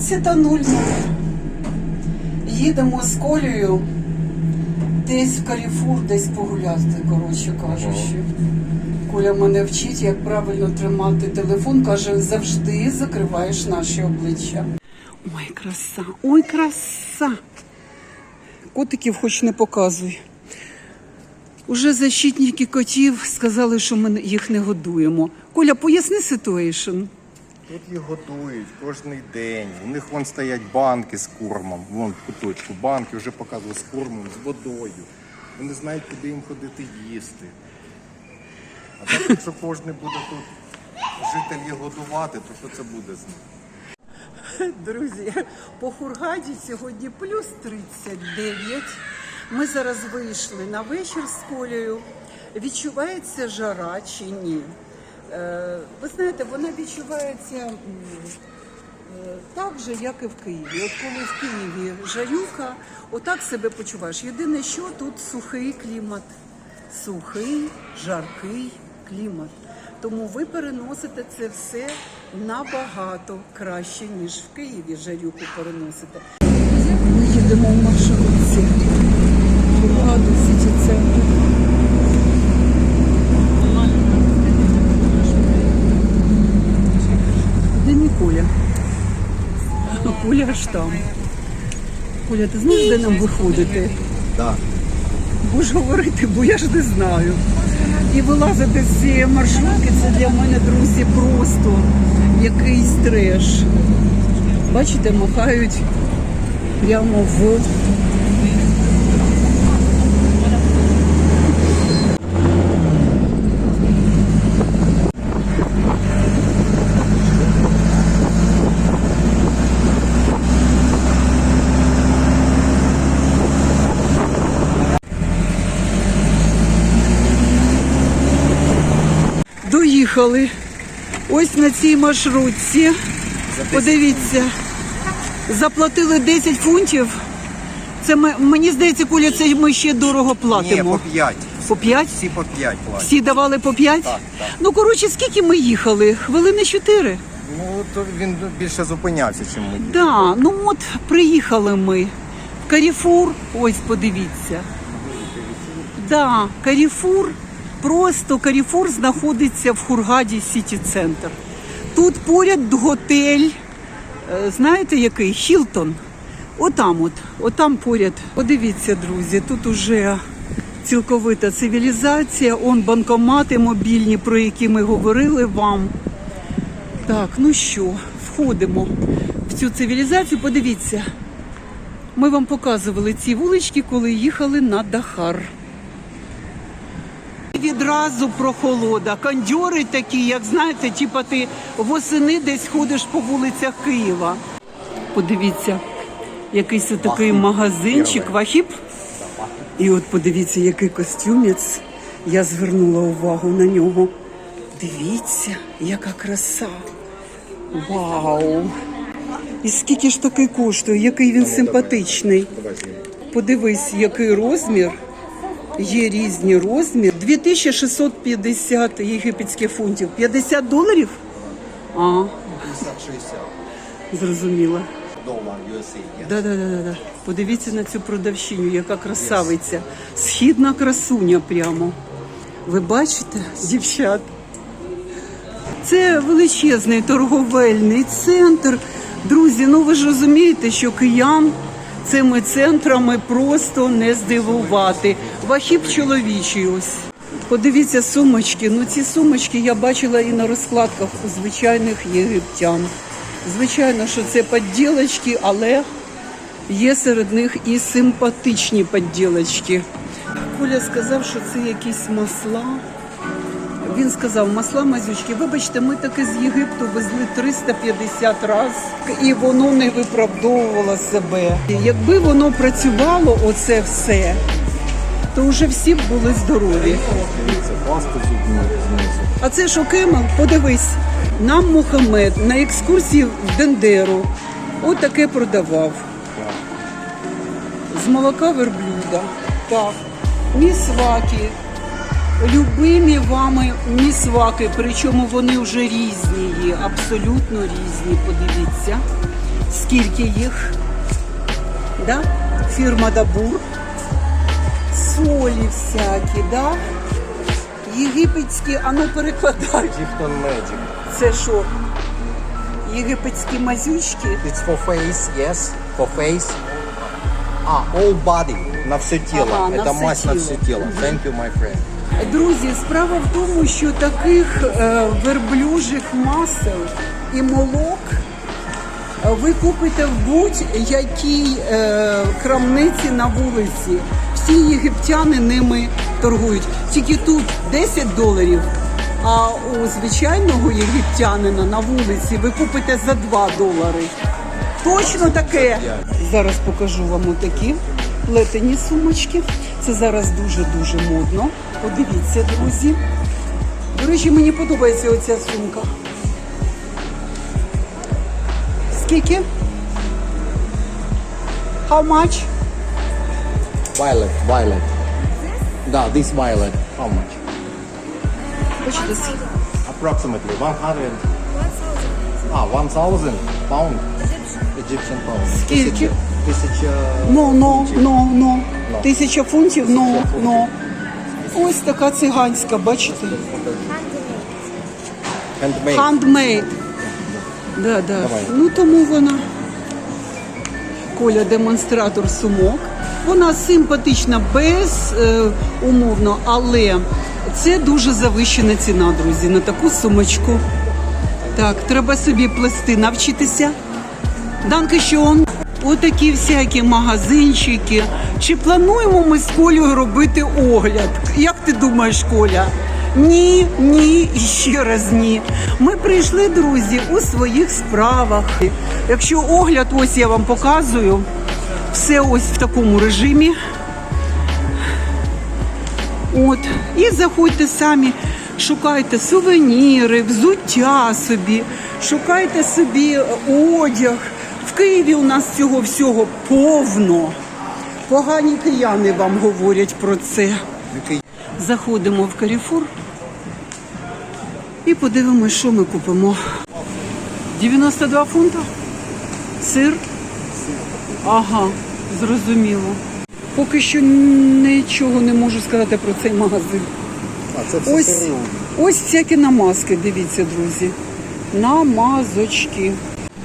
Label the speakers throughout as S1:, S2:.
S1: 17.00. Їдемо з колею десь в Каріфур, десь погуляти, коротше кажучи. Коля мене вчить, як правильно тримати телефон, каже, завжди закриваєш наші обличчя. Ой, краса, ой, краса. Котиків хоч не показуй. Уже защитники котів сказали, що ми їх не годуємо. Коля, поясни ситуейшн.
S2: Тут їх готують кожен день. У них вон стоять банки з кормом. Вон в куточку банки вже показували з кормом, з водою. Вони знають, куди їм ходити їсти. А так, якщо кожен буде тут жителі годувати, то що це буде з ним?
S1: Друзі, по Хургаді сьогодні плюс 39. Ми зараз вийшли на вечір з Колею. Відчувається жара чи ні? Е, ви знаєте, вона відчувається е, так же, як і в Києві. От коли в Києві жарюка, отак себе почуваєш. Єдине, що тут сухий клімат. Сухий, жаркий клімат. Тому ви переносите це все набагато краще, ніж в Києві жарюку переносите. Ми їдемо в маршрутці. Бургаду Сіті Центр. Де мій Коля? Коля аж там. Коля, ти знаєш, де нам виходити?
S2: Так.
S1: Будеш говорити, бо я ж не знаю. І вилазити з цієї маршрутки це для мене, друзі, просто якийсь треш. Бачите, махають прямо в. Доїхали. Ось на цій маршрутці. Подивіться. Заплатили 10 фунтів. Це ми, мені здається, Коля, це ми ще дорого
S2: Ні,
S1: платимо.
S2: по 5.
S1: По 5?
S2: Всі по 5 платять.
S1: Всі давали по 5?
S2: Так, так.
S1: Ну, коротше, скільки ми їхали? Хвилини 4.
S2: Ну, то він більше зупинявся, чим ми.
S1: Да, ну от приїхали ми. В Каріфур, ось подивіться. Да, Каріфур, просто Каріфур знаходиться в Хургаді Сіті Центр. Тут поряд готель, е, знаєте який? Хілтон. Отам от, отам поряд. Подивіться, друзі, тут уже цілковита цивілізація, он банкомати мобільні, про які ми говорили вам. Так, ну що, входимо в цю цивілізацію. Подивіться, ми вам показували ці вулички, коли їхали на Дахар. Відразу прохолода. Кондьори такі, як знаєте, типа ти восени десь ходиш по вулицях Києва. Подивіться, якийсь такий магазинчик, вахіп. І от подивіться, який костюмець. Я звернула увагу на нього. Дивіться, яка краса. Вау! І скільки ж такий коштує, який він симпатичний. Подивись, який розмір. Є різні розміри. 2650 єгипетських фунтів. 50 доларів? А,
S2: 50-60
S1: зрозуміла.
S2: долар USA.
S1: Да, да, да, да, да. Подивіться на цю продавщиню, яка красавиця. Східна красуня прямо. Ви бачите, дівчат? Це величезний торговельний центр. Друзі, ну ви ж розумієте, що киян цими центрами просто не здивувати. Вахіп чоловічий ось. Подивіться сумочки. Ну ці сумочки я бачила і на розкладках у звичайних єгиптян. Звичайно, що це подділочки, але є серед них і симпатичні подділочки. Коля сказав, що це якісь масла. Він сказав, масла мазючки, вибачте, ми таки з Єгипту везли 350 разів, і воно не виправдовувало себе. Якби воно працювало, оце все, то вже всі б були здорові. А це що Кемел? Подивись, нам Мухаммед на екскурсії в Дендеру отаке продавав. З молока верблюда. Так. Місваки. Любимі вами місваки, причому вони вже різні є, абсолютно різні. Подивіться. скільки їх. Да? Фірма Дабур. Солі всякі, да? Єгипетські, а ну перекладай.
S2: Egyptian Magic.
S1: Це що? Єгипетські мазючки.
S2: It's for face, yes, for face. А, all body, на все тіло.
S1: Ага, на
S2: Это
S1: все
S2: мазь на все тіло. Thank you, my friend.
S1: Друзі, справа в тому, що таких е, верблюжих масел і молок ви купите в будь-якій е, крамниці на вулиці. Всі єгиптяни ними торгують. Тільки тут 10 доларів. А у звичайного єгиптянина на вулиці ви купите за 2 долари. Точно таке. Зараз покажу вам отакі плетені сумочки. Це зараз дуже-дуже модно. Подивіться, друзі. До речі, мені подобається оця сумка. Скільки? How much?
S2: Violet, violet. Да, this violet. How much?
S1: Бачите, с-
S2: Approximately 100. А, 1000 pound. Egyptian pound.
S1: Скільки?
S2: Тисяча. Тисяча.
S1: Ну, ну,
S2: фунтів.
S1: Тисяча фунтів, ну, ну. Ось така циганська, бачите?
S2: Handmade.
S1: Handmade. Да, да.
S2: Давай.
S1: Ну тому вона. Коля демонстратор сумок. Вона симпатична без е, умовно, але це дуже завищена ціна, друзі, на таку сумочку. Так, треба собі плести, навчитися. Данкишон. Отакі всякі магазинчики. Чи плануємо ми з Колею робити огляд? Як ти думаєш, Коля? Ні, ні і ще раз ні. Ми прийшли, друзі, у своїх справах. Якщо огляд, ось я вам показую, все ось в такому режимі. От, і заходьте самі, шукайте сувеніри, взуття собі, шукайте собі одяг. В Києві у нас цього всього повно. Погані кияни вам говорять про це. Заходимо в Каріфур і подивимось, що ми купимо. 92 фунта? Сир? Ага, зрозуміло. Поки що нічого не можу сказати про цей магазин.
S2: А, це все
S1: Ось, ось всякі намазки, дивіться, друзі. Намазочки.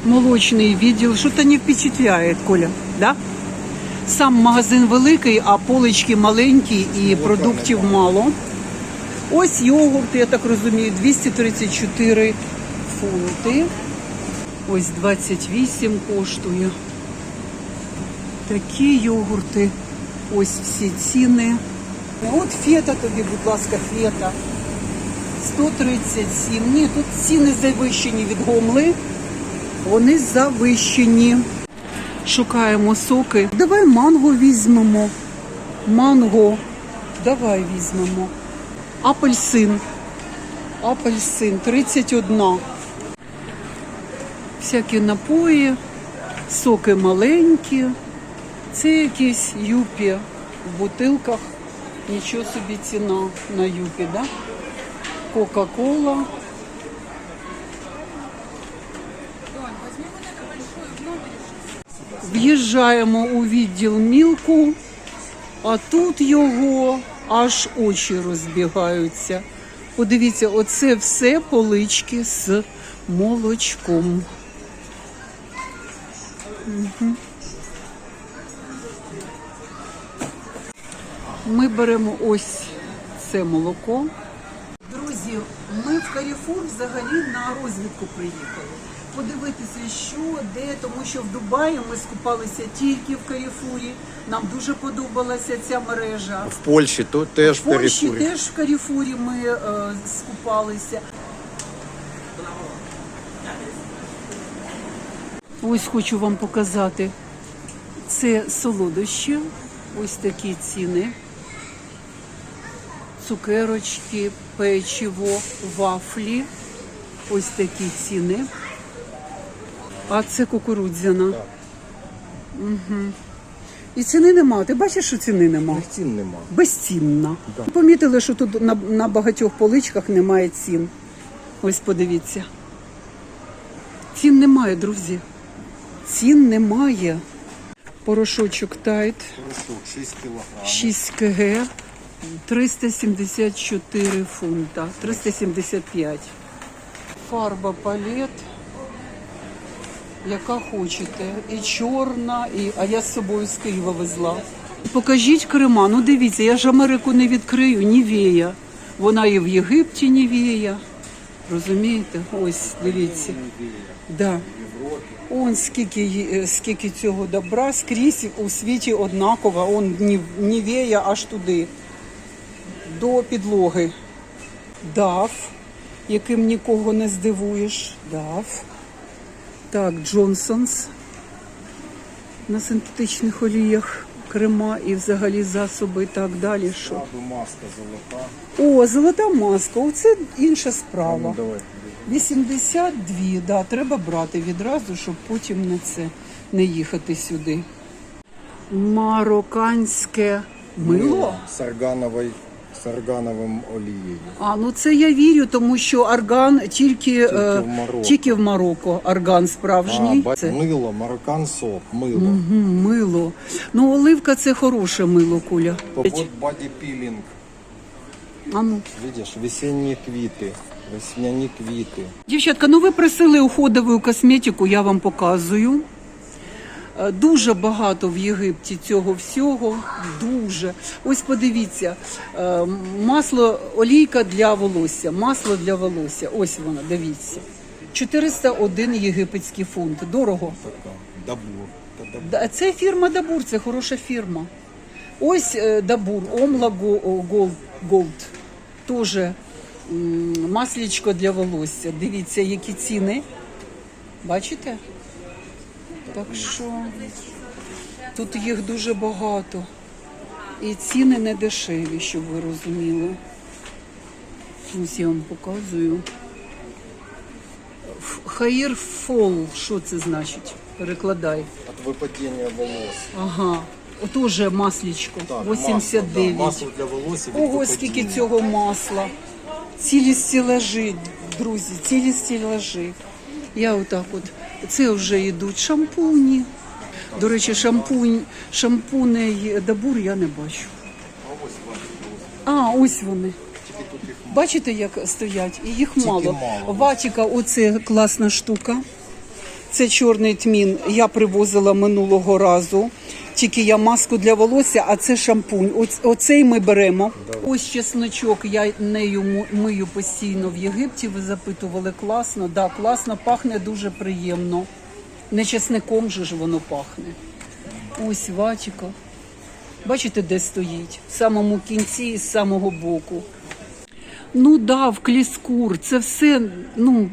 S1: Молочний відділ. Що-то не впечатляє, Коля, да? Сам магазин великий, а полички маленькі і продуктів мало. Ось йогурт, я так розумію, 234 фунти. Ось 28 коштує. Такі йогурти. Ось всі ціни. От фета тобі, будь ласка, фета. 137. Ні, тут ціни завищені від гомли. Вони завищені. Шукаємо соки. Давай манго візьмемо. Манго. Давай візьмемо. Апельсин. Апельсин 31. Всякі напої, соки маленькі. Це якісь юпі в бутилках. Нічого собі ціна на юпі, да? Кока-кола. В'їжджаємо у відділ мілку, а тут його аж очі розбігаються. Подивіться, оце все полички з молочком. Ми беремо ось це молоко. Друзі, ми в Каріфур взагалі на розвідку приїхали. Подивитися, що, де, тому що в Дубаї ми скупалися тільки в Каріфурі. Нам дуже подобалася ця мережа.
S2: В Польщі тут теж
S1: В Польщі
S2: перефурі.
S1: теж в Каріфурі ми е, скупалися. Ось хочу вам показати. Це солодощі. Ось такі ціни. Цукерочки, печиво, вафлі. Ось такі ціни. А це кукурудзяна. Угу. І ціни нема. Ти бачиш, що ціни нема?
S2: Цін нема.
S1: безцінна. Помітили, що тут на, на багатьох поличках немає цін. Ось подивіться. Цін немає, друзі. цін немає. Порошочок тайт
S2: Порошок 6 кг.
S1: 6 кг 374 фунта, 375. Фарба палет, яка хочете. І чорна, і... а я з собою з Києва везла. Покажіть крема. Ну дивіться, я ж Америку не відкрию, Нівея. Вона і в Єгипті Нівея. Розумієте? Ось, дивіться. Да. Он скільки, скільки цього добра скрізь у світі однаково. Он Нів- Нівея аж туди, до підлоги. Дав, яким нікого не здивуєш. Дав. Так, Джонсонс на синтетичних оліях крема і взагалі засоби і так далі. Що?
S2: Маска золота.
S1: О, золота маска, оце інша справа.
S2: Ну, давай.
S1: 82, да, треба брати відразу, щоб потім не це не їхати сюди. Марокканське мило.
S2: З аргановою, з аргановим олією.
S1: А ну це я вірю, тому що арган тільки, е,
S2: в Марокко.
S1: тільки в Марокко. Арган справжній.
S2: А, ба-
S1: це
S2: Мило, мароккан соп, мило.
S1: Мгм, мило. Ну, оливка це хороше мило, куля.
S2: Вот баді пілінг.
S1: А ну.
S2: Видиш, весенні квіти, весняні квіти.
S1: Дівчатка, ну ви просили уходову косметику, я вам показую. Е, Дуже багато в Єгипті цього всього. Дуже. Ось подивіться, е, масло, олійка для волосся, масло для волосся. Ось воно, дивіться. 401 єгипетський фунт. Дорого.
S2: Дабур.
S1: Це фірма Дабур, це хороша фірма. Ось е, Дабур, Омла Го- Голд, Голд. Теж маслічко для волосся. Дивіться, які ціни. Бачите? Так що тут їх дуже багато. І ціни не дешеві, щоб ви розуміли. Ось я вам показую. Хаїр фол, що це значить? Перекладай.
S2: От випадіння волос.
S1: Ага, отоже маслічко,
S2: Так,
S1: 89.
S2: Масло, да, масло для волосся. від
S1: Ого,
S2: випадіння.
S1: скільки цього масла. Цілі стілажі, друзі, цілі стілажі. Я отак от. Це вже йдуть шампуні. До речі, шампунь, шампуней Дабур я не бачу.
S2: А ось
S1: вони. Бачите, як стоять? І їх мало.
S2: мало.
S1: Ватіка, оце класна штука. Це чорний тмін. Я привозила минулого разу. Тільки я маску для волосся, а це шампунь. Оц- Оцей ми беремо. Ось чесночок. Я нею мию постійно в Єгипті. Ви запитували класно. Да, класно, пахне дуже приємно. Не чесником же ж воно пахне. Ось ватіка. Бачите, де стоїть? В самому кінці і з самого боку. Ну да, в Кліскур. Це все ну,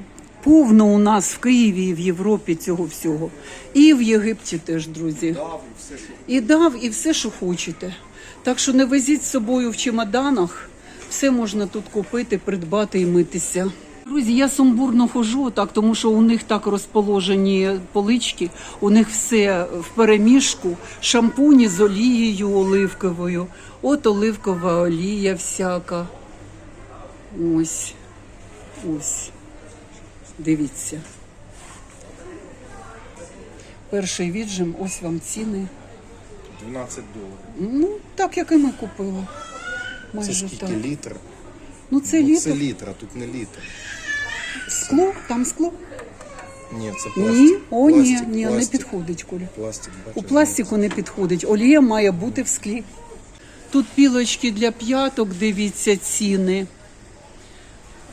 S1: повно у нас в Києві і в Європі цього всього. І в Єгипті теж, друзі.
S2: і
S1: дав, і все, що хочете. Так що не везіть з собою в чемоданах. Все можна тут купити, придбати і митися. Друзі, я сумбурно хожу, так, тому що у них так розположені полички, у них все в переміжку, шампуні з олією оливковою, от оливкова олія всяка. Ось. Ось. Дивіться. Перший віджим, ось вам ціни.
S2: 12 доларів.
S1: Ну, так як і ми купили.
S2: Це
S1: Майже
S2: скільки
S1: так.
S2: літр?
S1: Ну, це
S2: Ну,
S1: літр.
S2: Це літр, а тут не літр.
S1: Скло, там скло.
S2: Ні, це пластик.
S1: Ні, о, ні,
S2: Пластик,
S1: ні, не
S2: пластик.
S1: підходить, Коля.
S2: Пластик,
S1: У пластику не підходить. Олія має бути в склі. Тут пілочки для п'яток, дивіться, ціни.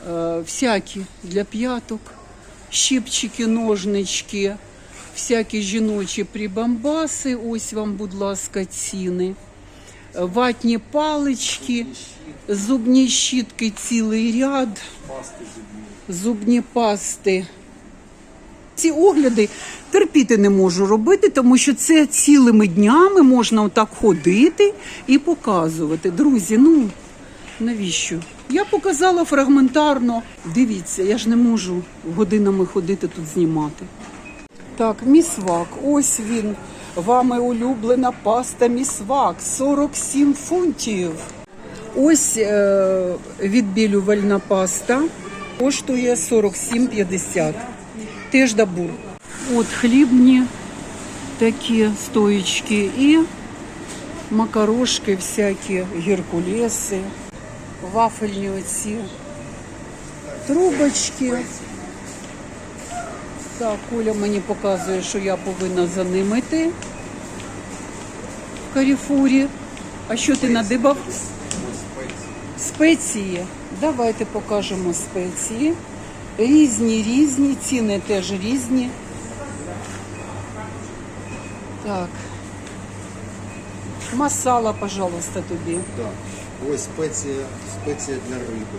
S1: Е, всякі для п'яток. Щипчики, ножнички, всякі жіночі прибамбаси. Ось вам, будь ласка, ціни. Е, Ватні палички, зубні щітки цілий ряд,
S2: зубні.
S1: зубні пасти. Ці огляди терпіти не можу робити, тому що це цілими днями можна отак ходити і показувати. Друзі, ну навіщо? Я показала фрагментарно. Дивіться, я ж не можу годинами ходити тут знімати. Так, місвак. Ось він. Вами улюблена паста місвак. 47 фунтів. Ось е, відбілювальна паста коштує 47,50. Теж дабур. От хлібні такі стоїчки і макарошки всякі, геркулеси, вафельні оці, трубочки. Так, Коля мені показує, що я повинна за ним йти в каріфурі. А що ти надибав? Спеції. Давайте покажемо спеції. Різні, різні, ціни теж різні. Так. Масала, пожалуйста, тобі.
S2: Так. Ось спеція, спеція для риби.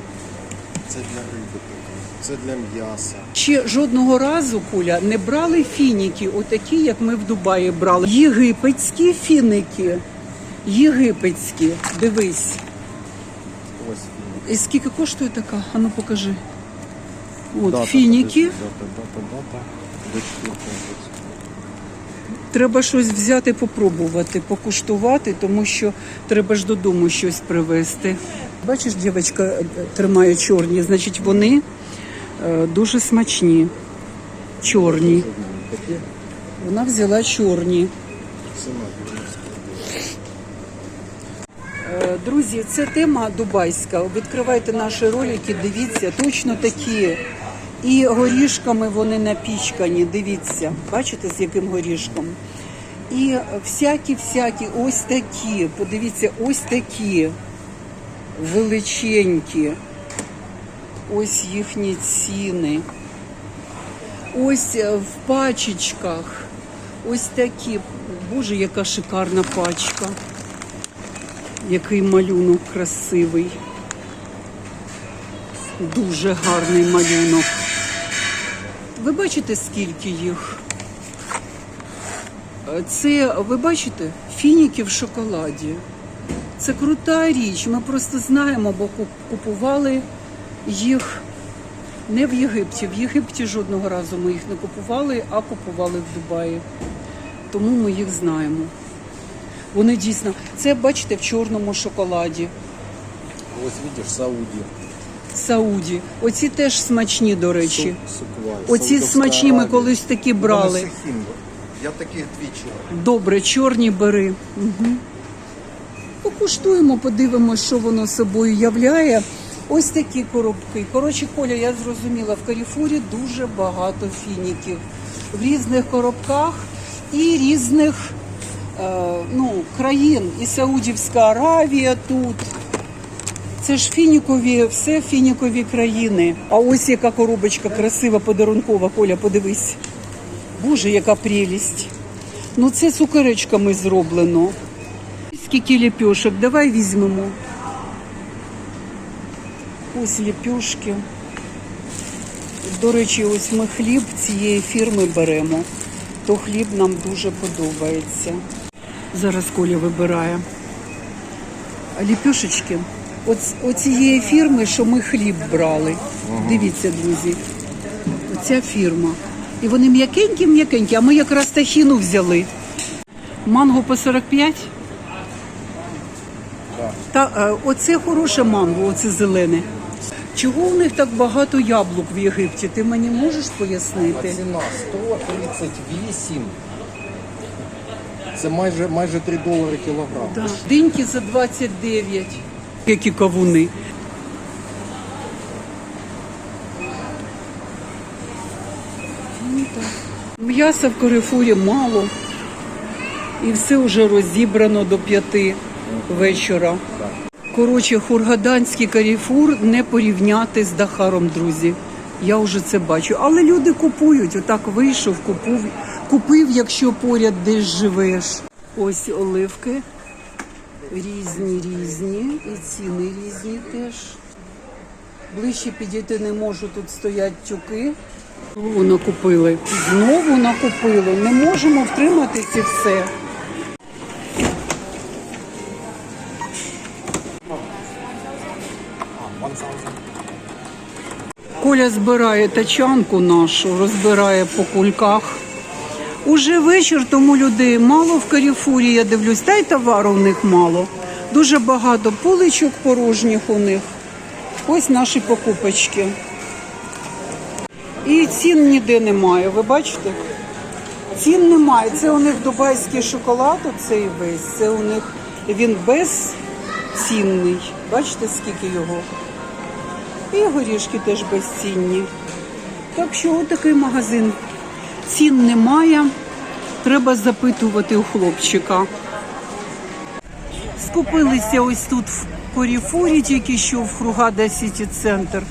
S2: Це для риби така. Це для м'яса.
S1: Ще жодного разу, Куля, не брали фініки, отакі, як ми в Дубаї брали. Єгипетські фіники. Єгипетські. Дивись.
S2: Ось фініки.
S1: І скільки коштує така? Ану покажи. От
S2: Дата,
S1: фініки.
S2: Дата, дата, дата. До 4
S1: Треба щось взяти, попробувати, покуштувати, тому що треба ж додому щось привезти. Бачиш, дівчинка е, тримає чорні, значить вони е, дуже смачні. Чорні. Вона взяла чорні.
S2: ціна 90
S1: Е, Друзі, це тема дубайська. Відкривайте наші ролики, дивіться, точно такі. І горішками вони напічкані. Дивіться, бачите, з яким горішком. І всякі-всякі, ось такі. Подивіться, ось такі величенькі. Ось їхні ціни. Ось е, в пачечках. Ось такі. Боже, яка шикарна пачка. Який малюнок красивий. Дуже гарний малюнок. Ви бачите, скільки їх? Е, Це, ви бачите, фініки в шоколаді. Це крута річ. Ми просто знаємо, бо купували їх не в Єгипті. В Єгипті жодного разу ми їх не купували, а купували в Дубаї. Тому ми їх знаємо. Вони дійсно, це бачите в чорному шоколаді.
S2: Ось видиш, Сауді.
S1: Сауді. Оці теж смачні, до речі. Оці смачні ми колись такі брали.
S2: Я таких двічі.
S1: Добре, чорні бери. Угу. Покуштуємо, подивимося, що воно собою являє. Ось такі коробки. Коротше, Коля, я зрозуміла, в Каріфурі дуже багато фініків в різних коробках і різних е, ну, країн. І Саудівська Аравія тут. Це ж фінікові, все фінікові країни. А ось яка коробочка красива, подарункова. Коля, подивись. Боже, яка прелість. Ну це цукеречками зроблено. Скільки ліпьошок, давай візьмемо. Ось ліпьошки. До речі, ось ми хліб цієї фірми беремо. То хліб нам дуже подобається. Зараз Коля вибирає. А ліпьошечки оц- оцієї фірми, що ми хліб брали. Дивіться, друзі. Оця фірма. І вони м'якенькі-м'якенькі, а ми якраз тахіну взяли. Манго по 45? Та, е, оце хороше манго, оце зелене. Чого у них так багато яблук в Єгипті? Ти мені можеш пояснити?
S2: Ціна 138. Це майже, майже 3 долари кілограм.
S1: Да. Диньки за 29. Які кавуни. М'яса в Карифурі мало. І все вже розібрано до п'яти вечора. Коротше, хургаданський каріфур не порівняти з Дахаром, друзі. Я вже це бачу. Але люди купують. Отак вийшов, купив, купив, якщо поряд десь живеш. Ось оливки. Різні, різні. І ціни різні теж. Ближче підійти не можу, тут стоять тюки. Знову накупили. Знову накупили. Не можемо втримати це все. Коля збирає тачанку нашу, розбирає по кульках. Уже вечір, тому людей мало в Каріфурі, я дивлюсь, та й товару в них мало. Дуже багато поличок порожніх у них. Ось наші покупочки. І цін ніде немає, ви бачите? Цін немає. Це у них дубайський шоколад, оцей весь. Це у них він безцінний. Бачите, скільки його? І горішки теж безцінні. Так що отакий магазин. Цін немає. Треба запитувати у хлопчика. Скупилися ось тут в Коріфорі, тільки що в Хругада Сіті Центр.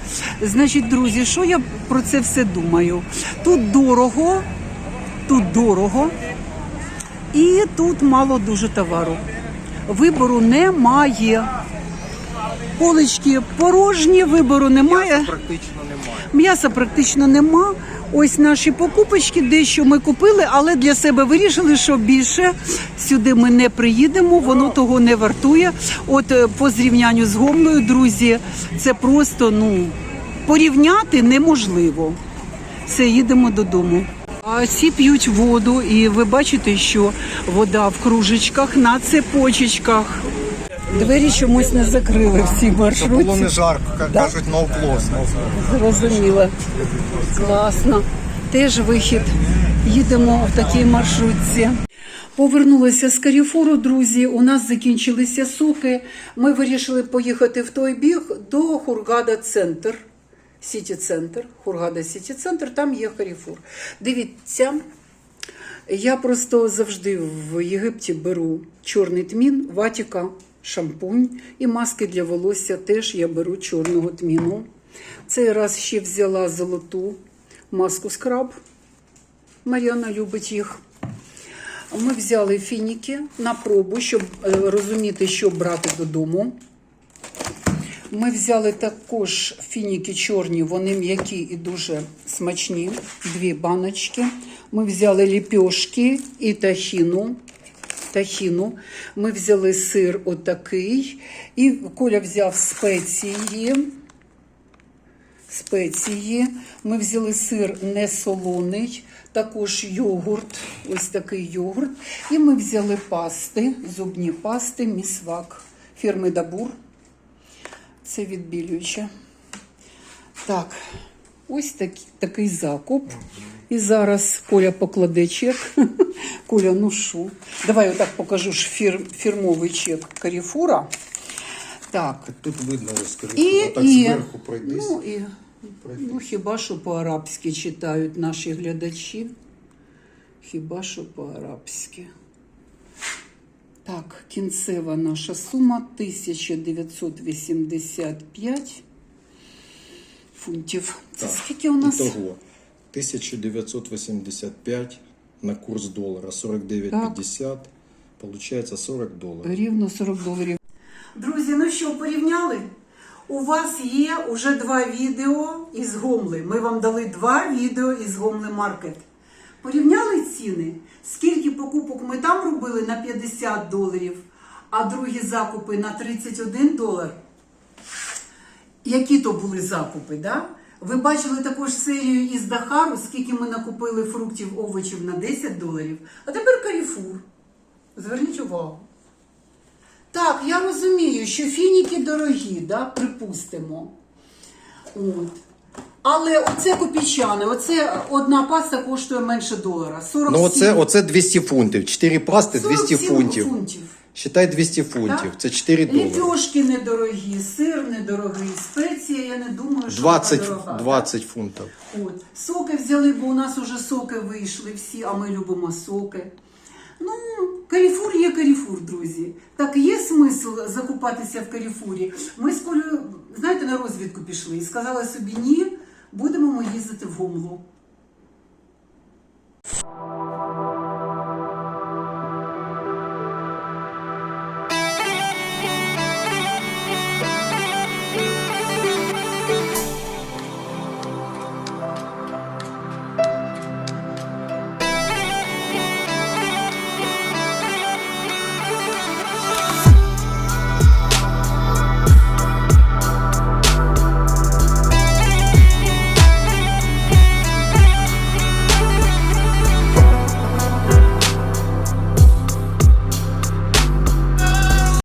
S1: Значить, друзі, що я про це все думаю? Тут дорого, тут дорого, і тут мало дуже товару. Вибору немає. Полички порожні, вибору немає.
S2: Практично немає.
S1: М'яса практично нема. Ось наші покупочки, дещо ми купили, але для себе вирішили, що більше сюди ми не приїдемо, воно того не вартує. От е, по зрівнянню з Гомлею, друзі, це просто ну порівняти неможливо. Все, їдемо додому. А всі п'ють воду, і ви бачите, що вода в кружечках на цепочечках. Двері чомусь не закрили в цій
S2: Щоб
S1: маршрутці.
S2: було не жарко, як
S1: Да?
S2: кажуть, no.
S1: Зрозуміло. Класно. Теж вихід. Їдемо в такій маршрутці. Повернулися з Каріфору, друзі. У нас закінчилися соки. Ми вирішили поїхати в той біг до Хургада Центр. Сіті Центр, Хургада Сіті Центр, там є Каріфур. Дивіться, я просто завжди в Єгипті беру чорний тмін, ватіка, шампунь і маски для волосся теж я беру чорного тміну. Цей раз ще взяла золоту маску скраб. Мар'яна любить їх. Ми взяли фініки на пробу, щоб е, розуміти, що брати додому. Ми взяли також фініки чорні, вони м'які і дуже смачні. Дві баночки. Ми взяли ліпьошки і тахіну. Тахіну. Ми взяли сир отакий. І Коля взяв спеції. Спеції. Ми взяли сир несолоний, також йогурт, ось такий йогурт. І ми взяли пасти, зубні пасти, місвак фірми Дабур. Це відбілююче. Так, ось такий, такий закуп. І зараз Коля покладе чек. Коля, ну що? Давай отак покажу ж фір, фірмовий чек Каріфура. Так,
S2: Тут видно ось
S1: і,
S2: і, так
S1: і,
S2: зверху пройдись.
S1: ну, і, ну, хіба що по-арабськи читають наші глядачі. Хіба що по-арабськи. Так, кінцева наша сума 1985 фунтів. Це скільки у нас?
S3: Итого 1985 на курс доллара 49.50 получается 40 долларов.
S1: Рівно 40 доларів. Друзі, ну що, порівняли? У вас є уже два відео із Гомли. Ми вам дали два відео із Гомли Маркет. Порівняли ціни? Скільки покупок ми там робили на 50 доларів, а другі закупи на 31 долар. Які то були закупи, да? Ви бачили також серію із Дахару, скільки ми накупили фруктів, овочів на 10 доларів. А тепер Каріфур. Зверніть увагу. Так, я розумію, що фініки дорогі, да, припустимо. От. Але оце копійчане, оце одна паста коштує менше долара. 47,
S3: Ну оце, оце 200 фунтів. 4 пасти 200
S1: 47
S3: фунтів.
S1: фунтів.
S3: Считай 200 фунтів. Це 4 долари.
S1: Ліпьошки недорогі, сир недорогий, спеція, я не думаю, що
S3: 20,
S1: вона дорога.
S3: 20 фунтів.
S1: От. Соки взяли, бо у нас уже соки вийшли всі, а ми любимо соки. Ну, Каріфур є Каріфур, друзі. Так є смисл закупатися в Каріфурі. Ми з Колею, знаєте, на розвідку пішли і сказали собі ні, будемо ми їздити в Гомлу.